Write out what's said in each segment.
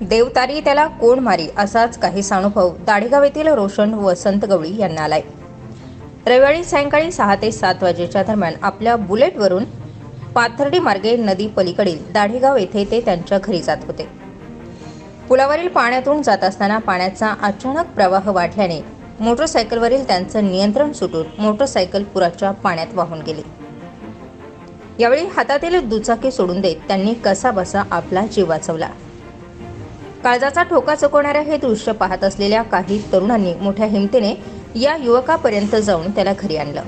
देवतारी त्याला कोण मारी असाच काही अनुभव दाढेगाव येथील रोशन वसंत गवळी यांना आलाय. रविवारी सायंकाळी सहा ते सात वाजेच्या दरम्यान आपल्या बुलेटवरून पाथर्डी मार्गे नदी पलीकडील दाढेगाव येथे ते त्यांच्या घरी जात होते. पुलावरील पाण्यातून जात असताना पाण्याचा अचानक प्रवाह वाढल्याने मोटरसायकलवरील त्यांचं नियंत्रण सुटून मोटरसायकल पुराच्या पाण्यात वाहून गेली. यावेळी हातातील दुचाकी सोडून देत त्यांनी कसाबसा आपला जीव वाचवला. काळजाचा ठोका चुकवणाऱ्या हे दृश्य पाहत असलेल्या काही तरुणांनी मोठ्या हिमतीने या युवकापर्यंत जाऊन त्याला घरी आणलं.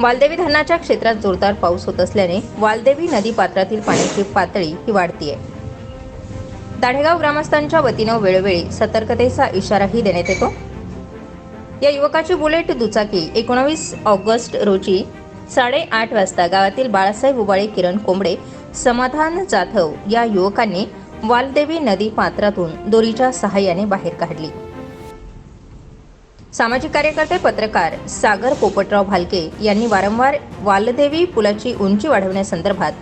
वालदेवी धरणाच्या क्षेत्रात जोरदार पाऊस होत असल्याने वालदेवी नदी पात्रातील पाण्याची पातळी ही वाढतीये. दाढेगाव ग्रामस्थांच्या वतीनं वेळोवेळी सतर्कतेचा इशाराही देण्यात येतो. या युवकाची बुलेट दुचाकी एकोणावीस ऑगस्ट रोजी साडेआठ वाजता गावातील बाळासाहेब उबाळे किरण कोंबडे समाधान जाधव या युवकांनी वालदेवी नदी पात्रातून दोरीच्या सहाय्याने बाहेर काढली. सामाजिक कार्यकर्ते पत्रकार सागर पोपटराव भालके यांनी वारंवार वालदेवी पुलाची उंची वाढवण्यासंदर्भात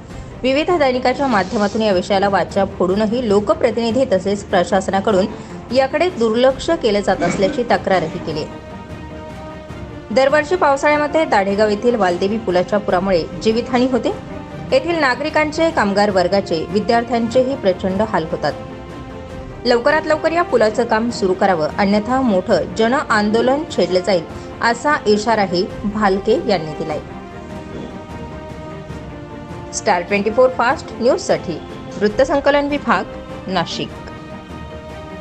विविध दैनिकाच्या माध्यमातून या विषयाला वाचा फोडूनही लोकप्रतिनिधी तसेच प्रशासनाकडून याकडे दुर्लक्ष केले जात असल्याची तक्रारही केली. दरवर्षी पावसाळ्यामध्ये दाढेगाव येथील वालदेवी पुलाच्या पुरामुळे जीवितहानी होते. येथील नागरिकांचे कामगार वर्गाचे विद्यार्थ्यांचेही प्रचंड हाल होतात. लवकरात लवकर या पुलाचं काम सुरू करावं अन्यथा मोठं जन आंदोलन छेडलं जाईल असा इशाराही भालके यांनी दिलाय. स्टार ट्वेंटी फोर फास्ट न्यूजसाठी वृत्तसंकलन विभाग नाशिक.